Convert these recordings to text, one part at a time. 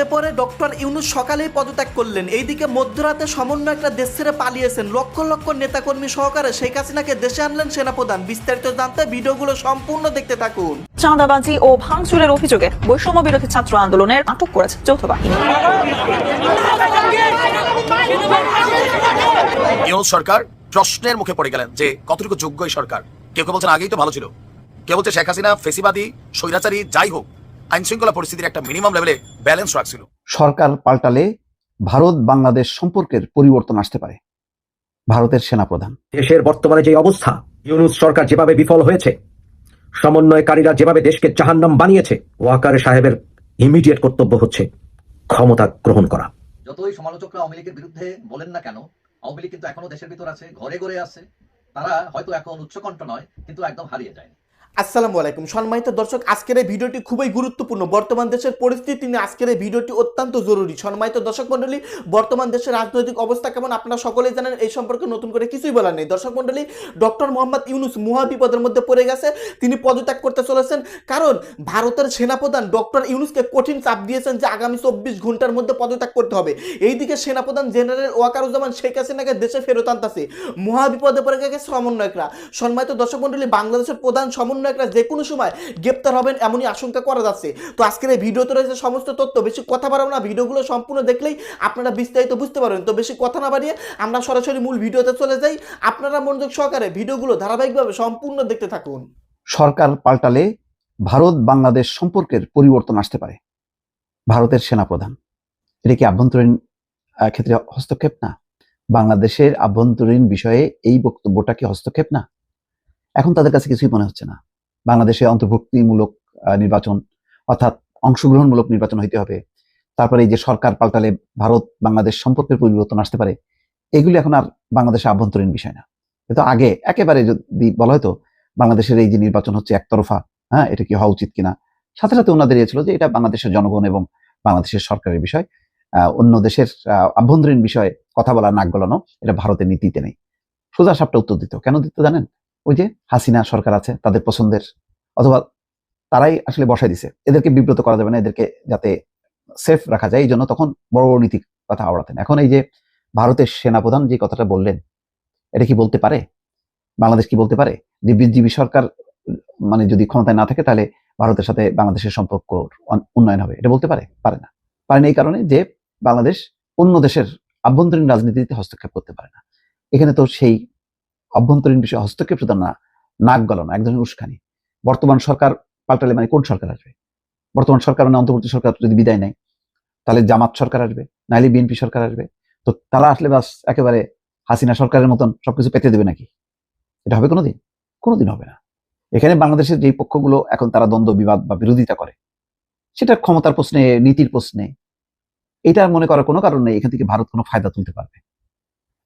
চাপে পড়ে ডক্টর ইউনুস সকালেই পদত্যাগ করলেন। এইদিকে মধ্যরাতে সমন্বয় একটা দেশ ছেড়ে পালিয়েছেন। লক্ষ লক্ষ নেতাকর্মী সহকারে শেখ হাসিনাকে দেশে আনলেন সেনাপ্রধান। বিস্তারিত জানতে ভিডিওগুলো সম্পূর্ণ দেখতে থাকুন। চাঁদাবাজি ও ভাঙচুরের অভিযোগে বৈষম্য বিরোধী ছাত্র আন্দোলনের আটক করেছে যৌথ বাহিনী। ইউনুস সরকার প্রশ্নের মুখে পড়ে গেলেন যে কতটুকু যোগ্য এই সরকার? কেউ কেউ বলছেন আগেই তো ভালো ছিল। কেউ বলছে শেখ হাসিনা ফেসিবাদী স্বৈরাচারী যাই হোক আইন শৃঙ্খলা পরিস্থিতির একটা মিনিমাম লেভেলে ব্যালেন্স রাখছিল। সরকার পাল্টালে ভারত বাংলাদেশ সম্পর্কের পরিবর্তন আসতে পারে। ভারতের সেনাপ্রধান। দেশের বর্তমানে যে অবস্থা ইউনুস সরকার যেভাবে বিফল হয়েছে সমন্বয়কারীরা যেভাবে দেশকে জাহান্নাম বানিয়েছে ওয়াকার সাহেবের ইমিডিয়েট কর্তব্য হচ্ছে ক্ষমতা গ্রহণ করা। যতই সমালোচকরা আওয়ামী লীগের বিরুদ্ধে বলেন না কেন আওয়ামী লীগ কিন্তু এখনও দেশের ভিতর আছে ঘরে ঘরে আছে। তারা হয়তো এখন উচ্চকণ্ঠ নয় কিন্তু একদম হারিয়ে যায়। আসসালামু আলাইকুম। সম্মানিত দর্শক, আজকের এই ভিডিওটি খুবই গুরুত্বপূর্ণ। বর্তমান দেশের পরিস্থিতি নিয়ে আজকের এই ভিডিওটি অত্যন্ত জরুরি। সম্মানিত দর্শক মণ্ডলী, বর্তমান দেশের রাজনৈতিক অবস্থা কেমন আপনারা সকলেই জানেন, এই সম্পর্কে নতুন করে কিছুই বলার নেই। দর্শক মণ্ডলী, ডক্টর মোহাম্মদ ইউনুস মহা বিপদের মধ্যে পড়ে গেছে। তিনি পদত্যাগ করতে চলেছেন। কারণ ভারতের সেনাপ্রধান ডক্টর ইউনুসকে কঠিন চাপ দিয়েছেন যে আগামী চব্বিশ ঘণ্টার মধ্যে পদত্যাগ করতে হবে। এইদিকে সেনাপ্রধান জেনারেল ওয়াকারুজ্জামান শেখ হাসিনাকে দেশে ফেরত আনতেছে। মহা বিপদে পড়ে গেছে সমন্বয়করা। সম্মানিত দর্শক মণ্ডলী, বাংলাদেশের প্রধান সমন্বয়করা যে কোনো সময় গ্রেপ্তার হবেন এমনই আশঙ্কা করা যাচ্ছে। তো আজকের এই ভিডিওতে রয়েছে সমস্ত তথ্য। বেশি কথা বাড়াবো না। ভিডিওগুলো সম্পূর্ণ দেখলেই আপনারা বিস্তারিত বুঝতে পারবেন। তো বেশি কথা না বাড়িয়ে আমরা সরাসরি মূল ভিডিওতে চলে যাই। আপনারা মনোযোগ সহকারে ভিডিওগুলো ধারাবাহিকভাবে সম্পূর্ণ দেখতে থাকুন। সরকার পাল্টালে ভারত বাংলাদেশ সম্পর্কের পরিবর্তন আসতে পারে। ভারতের সেনাপ্রধান। এটা কি আভ্যন্তরীণ ক্ষেত্রে হস্তক্ষেপ না? বাংলাদেশের আভ্যন্তরীণ বিষয়ে এই বক্তব্যটা কি হস্তক্ষেপ না? এখন তাদের কাছে কিছুই মনে হচ্ছে না। বাংলাদেশে অন্তর্ভুক্তিমূলক নির্বাচন, অর্থাৎ অংশগ্রহণমূলক নির্বাচন হইতে হবে। তারপরে এই যে সরকার পাল্টালে ভারত, বাংলাদেশ সম্পর্কের পরিবর্তন আসতে পারে, এগুলি এখন আর বাংলাদেশে আভ্যন্তরীণ বিষয় না। কিন্তু আগে একেবারে যদি বলা হয়তো বাংলাদেশের এই যে নির্বাচন হচ্ছে একতরফা হ্যাঁ এটা কি হওয়া উচিত কিনা? সাথে সাথে ওনাদের ইয়ে ছিল যে এটা বাংলাদেশের জনগণ এবং বাংলাদেশের সরকারের বিষয়। অন্য দেশের আভ্যন্তরীণ বিষয়ে কথা বলা নাক গলানো, এটা ভারতের নীতিতে নেই। সোজা সাপটা উত্তর দিত। কেন দিত জানেন? ওই যে হাসিনা সরকার আছে, তাদের পছন্দের, অথবা তারাই আসলে বসাই দিছে। এদেরকে বিব্রত করা যাবে না, এদেরকে যাতে সেফ রাখা যায় এই জন্য তখন বড় বড় নীতি কথা আওড়াতেন। এখন এই যে ভারতের সেনাপ্রধান যে কথাটা বললেন, এটা কি বলতে পারে? বাংলাদেশ কি বলতে পারে? যে বিজেপি সরকার মানে যদি ক্ষমতায় না থাকে, তাহলে ভারতের সাথে বাংলাদেশের সম্পর্ক উন্নয়ন হবে। এটা বলতে পারে? পারে না। পারে না এই কারণে যে বাংলাদেশ অন্য দেশের আভ্যন্তরীণ রাজনীতিতে হস্তক্ষেপ করতে পারে না। এখানে তো সেই অভ্যন্তরীণ বিষয়ে হস্তক্ষেপ শুধু না, নাক গলানো, এক ধরনের উস্কানি। বর্তমান সরকার পাল্টালে মানে কোন সরকার আসবে? বর্তমান সরকার মানে অন্তর্বর্তী সরকার যদি বিদায় নেয়, তাহলে জামাত সরকার আসবে, নাইলে বিএনপি সরকার আসবে। তো তারা আসলে বাস একেবারে হাসিনা সরকারের মতন সবকিছু পেতে দেবে নাকি? এটা হবে কোনোদিন? কোনোদিন হবে না। এখানে বাংলাদেশের যে পক্ষগুলো এখন তারা দ্বন্দ্ব, বিবাদ বা বিরোধিতা করে, সেটা ক্ষমতার প্রশ্নে, নীতির প্রশ্নে এটা মনে করার কোনো কারণ নেই। এখান থেকে ভারত কোনো ফায়দা তুলতে পারবে।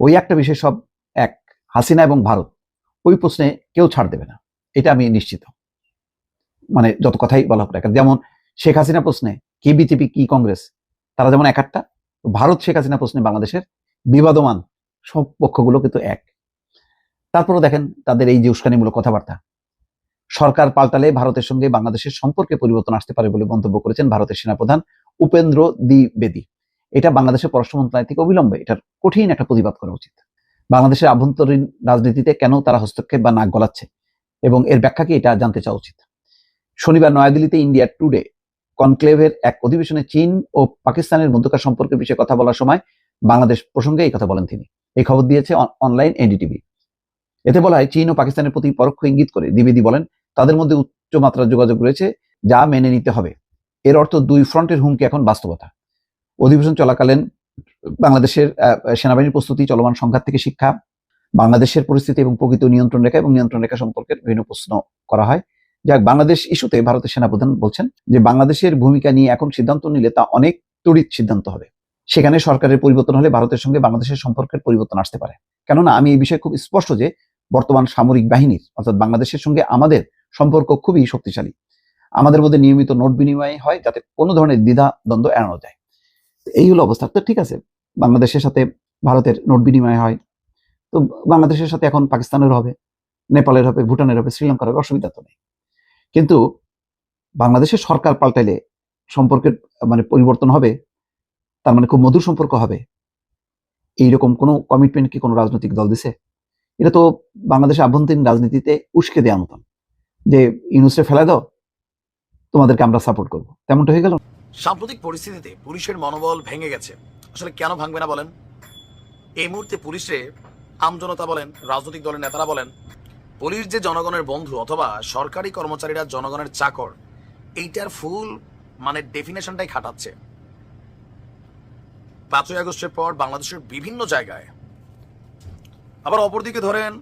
ওই একটা বিষয় সব হাসিনা এবং ভারত, ওই প্রশ্নে কেউ ছাড় দেবে না। এটা আমি নিশ্চিত। মানে যত কথাই বলা হোক যেমন শেখ হাসিনা প্রশ্নে কি বিজেপি, কি কংগ্রেস, তারা যেমন এক একটা ভারত শেখ হাসিনা প্রশ্নে বাংলাদেশের বিবাদমান সব পক্ষগুলো কিন্তু এক। তারপরও দেখেন তাদের এই যে উস্কানিমূলক কথাবার্তা, সরকার পাল্টালে ভারতের সঙ্গে বাংলাদেশের সম্পর্কে পরিবর্তন আসতে পারে বলে মন্তব্য করেছেন ভারতের সেনাপ্রধান উপেন্দ্র দ্বিবেদী। এটা বাংলাদেশের পররাষ্ট্র মন্ত্রণালয় থেকে অবিলম্বে এটার কঠিন একটা প্রতিবাদ করা উচিত। বাংলাদেশের আভ্যন্তরীণ রাজনীতিতে কেন তারা হস্তক্ষেপ বা নাক গলাচ্ছে? এবং এর ব্যাখ্যা কি? এটা জানতে চাওয়া উচিত। শনিবার নয়াদিল্লিতে ইন্ডিয়া টুডে কনক্লেভের এক অধিবেশনে চীন ও পাকিস্তানের মধ্যকার সম্পর্কের বিষয়ে কথা বলার সময় বাংলাদেশ প্রসঙ্গে এই কথা বলেন তিনি। এই খবর দিয়েছে অনলাইন এনডিটিভি। এতে বলা হয়, চীন ও পাকিস্তানের প্রতি পরোক্ষ ইঙ্গিত করে দ্বিবেদী বলেন, তাদের মধ্যে উচ্চ মাত্রার যোগাযোগ রয়েছে, যা মেনে নিতে হবে। এর অর্থ দুই ফ্রন্টের হুমকি এখন বাস্তবতা। অধিবেশন চলাকালীন বাংলাদেশের সেনাবাহিনীর প্রস্তুতি, চলমান সংঘাত থেকে শিক্ষা, বাংলাদেশের পরিস্থিতি এবং প্রকৃত নিয়ন্ত্রণ রেখা এবং নিয়ন্ত্রণ রেখা সম্পর্কে বিভিন্ন প্রশ্ন করা হয়। যাক, বাংলাদেশ ইস্যুতে ভারতের সেনাপ্রধান বলছেন যে, বাংলাদেশের ভূমিকা নিয়ে এখন সিদ্ধান্ত নিলে তা অনেক তড়িৎ সিদ্ধান্ত হবে। সেখানে সরকারের পরিবর্তন হলে ভারতের সঙ্গে বাংলাদেশের সম্পর্কের পরিবর্তন আসতে পারে। কেননা, আমি এই বিষয়ে খুব স্পষ্ট যে, বর্তমান সামরিক বাহিনীর, অর্থাৎ বাংলাদেশের সঙ্গে আমাদের সম্পর্ক খুবই শক্তিশালী। আমাদের মধ্যে নিয়মিত নোট বিনিময় হয় যাতে কোনো ধরনের দ্বিধা দ্বন্দ্ব এড়ানো যায়। এই হলো অবস্থা। তো ঠিক আছে বাংলাদেশের সাথে ভারতের নোট বিনিময় হয়। তো বাংলাদেশের সাথে এখন পাকিস্তানের হবে, নেপালের হবে, ভুটানের হবে, শ্রীলঙ্কার হবে, অসুবিধা তো নেই। কিন্তু বাংলাদেশের সরকার পাল্টাইলে সম্পর্কের মানে পরিবর্তন হবে, তার মানে খুব মধুর সম্পর্ক হবে। এইরকম কোনো কমিটমেন্ট কি কোনো রাজনৈতিক দল দিছে? এটা তো বাংলাদেশের আভ্যন্তরীণ রাজনীতিতে উস্কে দেওয়ার মতন। যে ইউনুসে ফেলা দাও, তোমাদেরকে আমরা সাপোর্ট করব। তেমনটা হয়ে গেল? সাম্প্রতিক পরিস্থিতিতে পুলিশের মনোবল ভেঙে গেছে। আসলে কেন ভাঙবে না বলেন? এই মুহূর্তে পুলিশে আমজনতা বলেন, রাজনৈতিক দলের নেতারা বলেন, পুলিশ যে জনগণের বন্ধু অথবা সরকারি কর্মচারীরা জনগণের চাকর, এইটার ফুল মানে ডেফিনেশনটাই খাটাচ্ছে। পাঁচই আগস্টের পর বাংলাদেশের বিভিন্ন জায়গায় আবার অপরদিকে ধরেন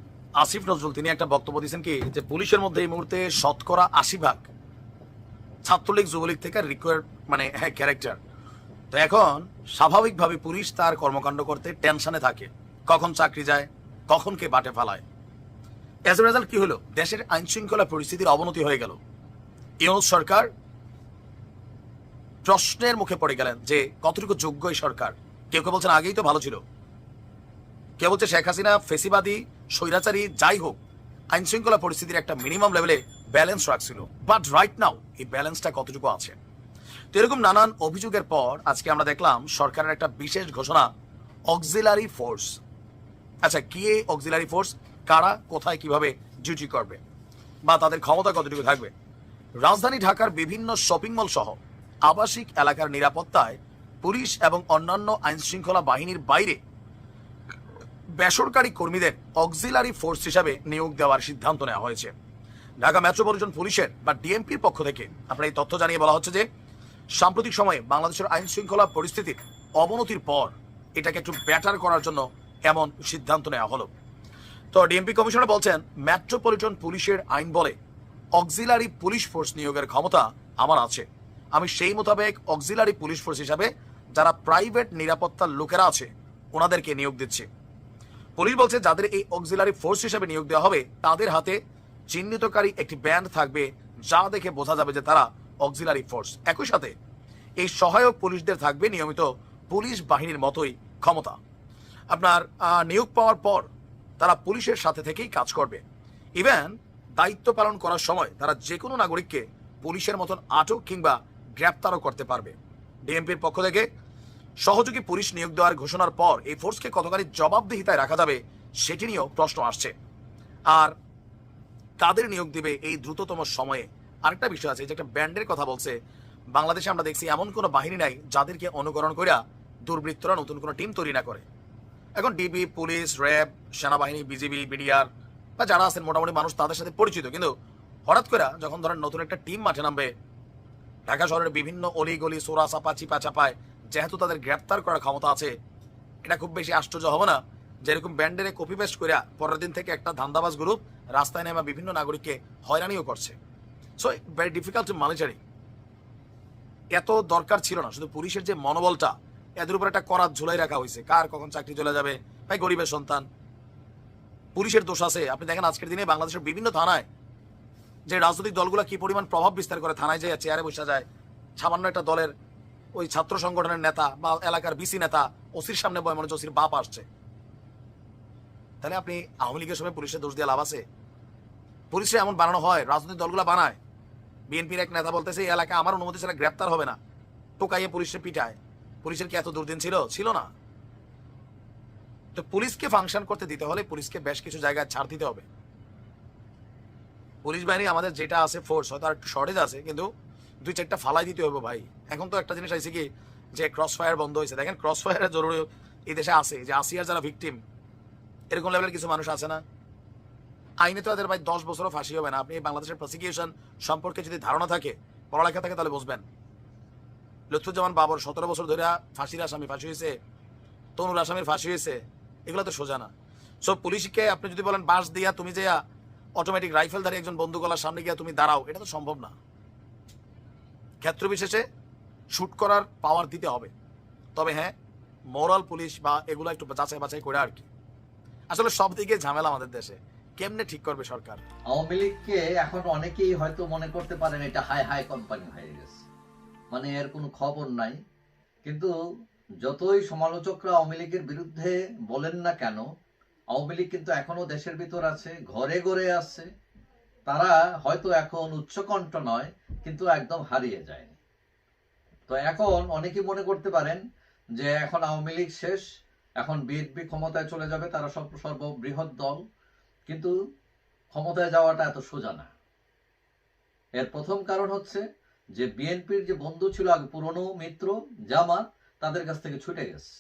আসিফ নজরুল, তিনি একটা বক্তব্য দিয়েছেন কি, যে পুলিশের মধ্যে এই মুহূর্তে শতকরা আশি ভাগ ছাত্রলীগ, যুবলীগ থেকে রিকোয়ার মানে হ্যাঁ ক্যারেক্টার তো এখন স্বাভাবিকভাবে পুলিশ তার কর্মকাণ্ড করতে টেনশনে থাকে। কখন চাকরি যায়, কখন কে বাটে ফালায়। এজ রেজাল্ট কি হলো? দেশের আইন শৃঙ্খলা পরিস্থিতির অবনতি হয়ে গেল। ইউনুস সরকার প্রশ্নের মুখে পড়ে গেলেন যে, কতটুকু যোগ্য এই সরকার? কেউ কেউ বলছেন আগেই তো ভালো ছিল। কেউ বলছে শেখ হাসিনা ফেসিবাদী, স্বৈরাচারী, যাই হোক আইন শৃঙ্খলা পরিস্থিতির একটা মিনিমাম লেভেলে ব্যালেন্স রাখছিল। বাট রাইট নাও এই ব্যালেন্সটা কতটুকু আছে? তো এরকম নানান অভিযোগের পর আজকে আমরা দেখলাম সরকারের একটা বিশেষ ঘোষণা অক্সিলারি ফোর্স আচ্ছা কি অক্সিলারি ফোর্স কারা, কোথায়, কীভাবে ডিউটি করবে? বা তাদের ক্ষমতা কতটুকু থাকবে? রাজধানী ঢাকার বিভিন্ন শপিং মল সহ আবাসিক এলাকার নিরাপত্তায় পুলিশ এবং অন্যান্য আইন শৃঙ্খলা বাহিনীর বাইরে বেসরকারি কর্মীদের অক্সিলারি ফোর্স হিসাবে নিয়োগ দেওয়ার সিদ্ধান্ত নেওয়া হয়েছে। ঢাকা মেট্রোপলিটন পুলিশের বা ডিএমপির পক্ষ থেকে আপনার এই তথ্য জানিয়ে বলা হচ্ছে যে সাম্প্রতিক সময়ে বাংলাদেশের আইন শৃঙ্খলা পরিস্থিতির অবনতির পর এটাকে একটু ব্যাটার করার জন্য এমন সিদ্ধান্ত নেওয়া হলো। তো ডিএমপি কমিশনার বলছেন মেট্রোপলিটন পুলিশের আইন বলে অক্সিলারি পুলিশ ফোর্স নিয়োগের ক্ষমতা আমার আছে। আমি সেই মোতাবেক অক্সিলারি পুলিশ ফোর্স হিসাবে যারা প্রাইভেট নিরাপত্তার লোকেরা আছে, ওনাদেরকে নিয়োগ দিচ্ছে। পুলিশ বলছে, যাদের এই অক্সিলারি ফোর্স হিসাবে নিয়োগ দেওয়া হবে, তাদের হাতে চিহ্নিতকারী একটি ব্যান্ড থাকবে, যা দেখে বোঝা যাবে যে তারা অক্সিলারি ফোর্স। একই সাথে এই সহায়ক পুলিশদের থাকবে নিয়মিত পুলিশ বাহিনীর মতোই ক্ষমতা। আপনার নিয়োগ পাওয়ার পর তারা পুলিশের সাথে থেকেই কাজ করবে। ইভেন দায়িত্ব পালন করার সময় তারা যে কোনো নাগরিককে পুলিশের মতন আটক কিংবা গ্রেপ্তারও করতে পারবে। ডিএমপির পক্ষ থেকে সহযোগী পুলিশ নিয়োগ দেওয়ার ঘোষণার পর এই ফোর্সকে কতখানি জবাবদিহিতায় রাখা যাবে সেটি নিয়েও প্রশ্ন আসছে। আর কাদের নিয়োগ দিবে এই দ্রুততম সময়ে আরেকটা বিষয় আছে যে একটা ব্যান্ডের কথা বলছে, বাংলাদেশে আমরা দেখছি এমন কোনো বাহিনী নাই যাদেরকে অনুকরণ করিয়া দুর্বৃত্তরা নতুন কোনো টিম তৈরি না করে। এখন ডিবি, পুলিশ, র্যাব, সেনাবাহিনী, বিজিবি, বিডিআর বা যারা আছেন মোটামুটি মানুষ তাদের সাথে পরিচিত, কিন্তু হঠাৎ করে যখন ধরেন নতুন একটা টিম মাঠে নামবে, ঢাকা শহরের বিভিন্ন অলি গলি সোরা চাপা চিপা চাপায় যেহেতু তাদের গ্রেপ্তার করার ক্ষমতা আছে, এটা খুব বেশি আশ্চর্য হবে না? যেরকম ব্যান্ডেরে কপি পেস্ট করে পরের দিন থেকে একটা ধান্দাবাজ গ্রুপ রাস্তায় নেমে বিভিন্ন নাগরিককে হয়রানিও করছে। So very difficult to monitoring এত দরকার ছিল না। শুধু পুলিশের যে মনোবলটা, এদের উপর একটা করাত ঝুলাই রাখা হয়েছে। কার কখন চাকরি চলে যাবে? ভাই, গরিবের সন্তান। পুলিশের দোষ আছে। আপনি দেখেন, আজকের দিনে বাংলাদেশের বিভিন্ন থানায় যে রাজনৈতিক দলগুলো কি পরিমাণ প্রভাব বিস্তার করে থানায় যায়, চেয়ারে বসে যায়, সামান্য একটা দলের ওই ছাত্র সংগঠনের নেতা বা এলাকার বিসি নেতা, ওসির সামনে বয় মনে ওসির বাপ আসছে। তাহলে আপনি আওয়ামী লীগের সময় পুলিশের দোষ দিয়ে লাভ আছে? পুলিশে এমন বানানো হয়, রাজনৈতিক দলগুলো বানায় বিএনপির এক নেতা বলতেছে, এই এলাকায় আমার অনুমতি ছাড়া গ্রেপ্তার হবে না। টোকাইয়ে পুলিশের পিটায়। পুলিশের কি এত দুর্দিন ছিল? ছিল না। তো পুলিশকে ফাংশন করতে দিতে হলে পুলিশকে বেশ কিছু জায়গায় ছাড় দিতে হবে। পুলিশ বাহিনী আমাদের যেটা আছে ফোর্স হয়তো আর একটু শর্টেজ আছে, কিন্তু দুই চারটা ফালাই দিতে হবে ভাই। এখন তো একটা জিনিস আছে কি, যে ক্রস ফায়ার বন্ধ হয়েছে দেখেন ক্রস ফায়ারের জরুরি এই দেশে আছে, যে আসিয়ার যারা ভিকটিম এরকম লেভেলের কিছু মানুষ আছে না? আইনে তো এদের ভাই দশ বছরও ফাঁসি হবে না। আপনি বাংলাদেশের প্রসিকিউশন সম্পর্কে যদি ধারণা থাকে, পড়ালেখা থাকে, তাহলে বুঝবেন। লুৎফুজ্জামান বাবর সতেরো বছর ধরে ফাঁসির আসামি, ফাঁসি হয়েছে। তনুর আসামির ফাঁসি হয়েছে। এগুলো তো সোজা না। সো পুলিশকে আপনি যদি বলেন বাস দিয়া তুমি যে অটোমেটিক রাইফেলধারী একজন বন্দুক গলার সামনে গিয়ে তুমি দাঁড়াও, এটা তো সম্ভব না। ক্ষেত্র বিশেষে শুট করার পাওয়ার দিতে হবে। তবে হ্যাঁ মোরাল পুলিশ বা এগুলো একটু যাচাই বাছাই করে আর কি। আসলে সব দিকে ঝামেলা আমাদের দেশে। কেমনে ঠিক করবে সরকার? আওয়ামী লীগকে এখন অনেকেই হয়তো মনে করতে পারেন এটা হাই হাই কোম্পানি হয়ে গেছে। মানে এর কোনো খবর নাই। কিন্তু যতই সমালোচকরা আওয়ামী লীগের বিরুদ্ধে বলেন না কেন, আওয়ামী লীগ কিন্তু এখনও দেশের ভিতর আছে, ঘরে ঘরে আছে। তারা হয়তো এখন উচ্চকণ্ঠ নয়, কিন্তু একদম হারিয়ে যায়নি। তো এখন অনেকেই মনে করতে পারেন যে এখন আওয়ামী লীগ শেষ, এখন বিএনপি ক্ষমতায় চলে যাবে, তারা সর্ববৃহৎ দল। কিন্তু ক্ষমতায় যাওয়াটা এত সোজা না। এর প্রথম কারণ হচ্ছে যে বিএনপির যে বন্ধু ছিল আগে পুরনো মিত্র জামাত, তাদের কাছ থেকে ছুটে গেছে।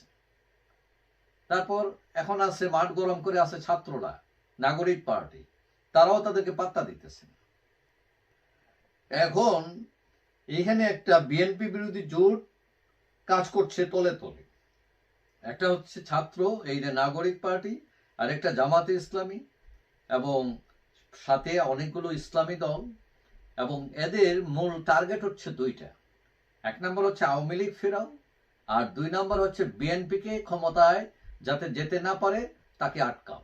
তারপর এখন আছে মাঠ গরম করে আছে ছাত্ররা, নাগরিক পার্টি, তারাও তাদেরকে পাত্তা দিতেছে। এখন এখানে একটা বিএনপি বিরোধী জোট কাজ করছে তলে তলে। একটা হচ্ছে ছাত্র এই যে নাগরিক পার্টি আর একটা জামাতে ইসলামী। এবং সাথে অনেকগুলো ইসলামী দল, এবং এদের মূল টার্গেট হচ্ছে দুইটা। এক নম্বর হচ্ছে আওয়ামী লীগ ফেরাও, আর দুই নম্বর হচ্ছে বিএনপিকে ক্ষমতায় যাতে যেতে না পারে, তাকে আটকাও।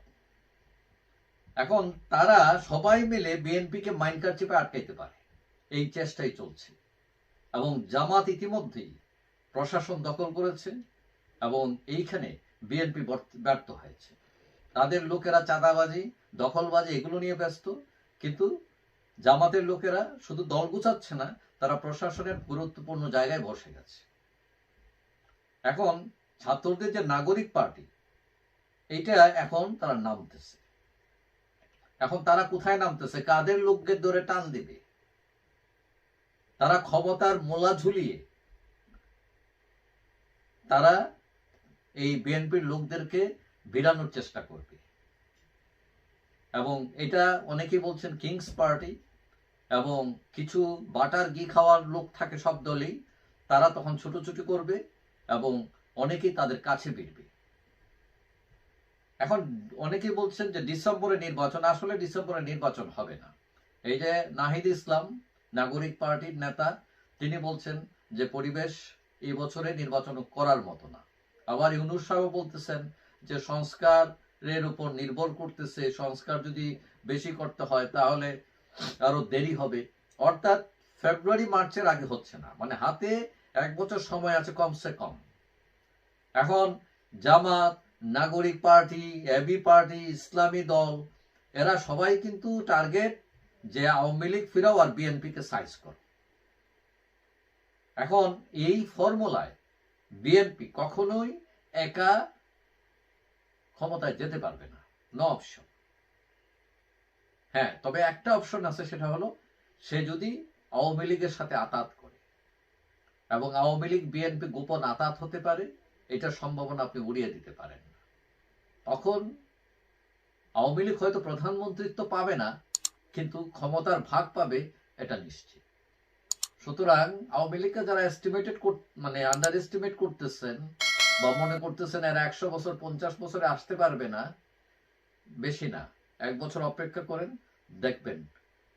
এখন তারা সবাই মিলে বিএনপিকে মাইনকার চেপে আটকাইতে পারে। এই চেষ্টাই চলছে। এবং জামাত ইতিমধ্যেই প্রশাসন দখল করেছে, এবং এইখানে বিএনপি ব্যর্থ হয়েছে। তাদের লোকেরা চাঁদাবাজি, দখলবাজি এগুলো নিয়ে ব্যস্ত। কিন্তু জামাতের লোকেরা শুধু দল গুছাচ্ছে না, তারা প্রশাসনের গুরুত্বপূর্ণ জায়গায় বসে গেছে। এখন ছাত্রদের যে নাগরিক পার্টি, এইটা এখন তারা নামতেছে। এখন তারা কোথায় নামতেছে? কাদের লোককে ধরে টান দিবে? তারা ক্ষমতার মোলা ঝুলিয়ে তারা এই বিএনপির লোকদেরকে বিড়ানোর চেষ্টা করবে। এবং এটা অনেকেই বলছেন কিংস পার্টি এবং কিছু বাটার ঘি খাওয়ার লোক থাকে সব দলেই, তারা তখন ছুটোছুটি করবে এবং অনেকেই তাদের কাছে ভিড়বে এখন অনেকেই বলছেন যে ডিসেম্বরে নির্বাচন, আসলে ডিসেম্বরে নির্বাচন হবে না। এই যে নাহিদ ইসলাম, নাগরিক পার্টির নেতা, তিনি বলছেন যে পরিবেশ এই বছরে নির্বাচন করার মতো না। আবার ইউনুস সাহেব বলতেছেন যে সংস্কারের উপর নির্ভর করতেছে, সংস্কার যদি বেশি করতে হয় তাহলে আরও দেরি হবে। অর্থাৎ ফেব্রুয়ারি, মার্চের আগে হচ্ছে না। মানে হাতে এক বছর সময় আছে, কমসে কম। এখন জামাত, নাগরিক পার্টি, এবি পার্টি, ইসলামী দল, এরা সবাই কিন্তু টার্গেট যে আওয়ামী লীগ ফিরাও আর বিএনপিকে সাইজ করো। এখন এই ফর্মুলায় বিএনপি কখনোই একা ক্ষমতায় যেতে পারবে না। নো অপশন হ্যাঁ তবে একটা অপশন আছে, সেটা হলো সে যদি আওয়ামী লীগের সাথে আতাত করে এবং আওয়ামী লীগ বিএনপি গোপন আতাত হতে পারে, এটার সম্ভাবনা আপনি উড়িয়ে দিতে পারেন তখন আওয়ামী লীগ হয়তো প্রধানমন্ত্রিত্ব পাবে না, কিন্তু ক্ষমতার ভাগ পাবে, এটা নিশ্চিত। সুতরাং আওয়ামী লীগকে যারা এস্টিমেটেড মানে আন্ডার এস্টিমেট করতেছেন বা মনে করতেছেন এরা একশো বছর, পঞ্চাশ বছরে আসতে পারবে না, বেশি না। এক বছর অপেক্ষা করেন, দেখবেন।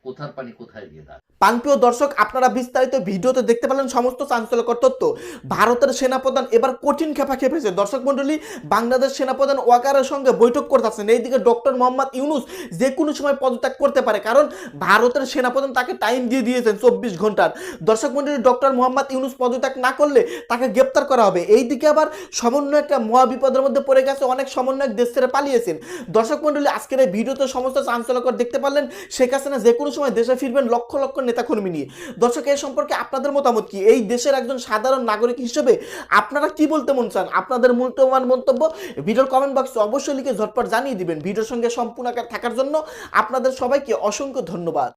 কোথার পানি কোথায় গিয়ে দাঁড়ায় পানপ্রিয় দর্শক, আপনারা বিস্তারিত ভিডিওতে দেখতে পেলেন সমস্ত চাঞ্চল্যকর তথ্য। ভারতের সেনাপ্রধান এবার কঠিন খেপা খেপেছে। দর্শক মন্ডলী বাংলাদেশ সেনাপ্রধান ওয়াকারের সঙ্গে বৈঠক করতেছেন। এইদিকে ডক্টর মোহাম্মদ ইউনুস যে কোনো সময় পদত্যাগ করতে পারে, কারণ ভারতের সেনাপ্রধান তাকে টাইম দিয়ে দিয়েছেন চব্বিশ ঘণ্টার। দর্শক মন্ডলী ডক্টর মোহাম্মদ ইউনুস পদত্যাগ না করলে তাকে গ্রেপ্তার করা হবে। এইদিকে আবার সমন্বয় একটা মহা বিপদের মধ্যে পড়ে গেছে। অনেক সমন্বয়ক দেশ ছেড়ে পালিয়েছেন। দর্শক মন্ডলী আজকের এই ভিডিওতে সমস্ত চাঞ্চল্যকর দেখতে পারলেন শেখ হাসিনা যে কোনো সময় দেশে ফিরবেন লক্ষ লক্ষ নেতাকর্মী নিয়ে। দর্শক এই সম্পর্কে আপনাদের মতামত কি? এই দেশের একজন সাধারণ নাগরিক হিসেবে আপনারা কি বলতে মন চান? আপনাদের মূল্যবান মন্তব্য ভিডিওর কমেন্ট বক্সে অবশ্যই লিখে ঝটপট জানিয়ে দিবেন। ভিডিওর সঙ্গে সম্পূর্ণ থাকার জন্য আপনাদের সবাইকে অসংখ্য ধন্যবাদ।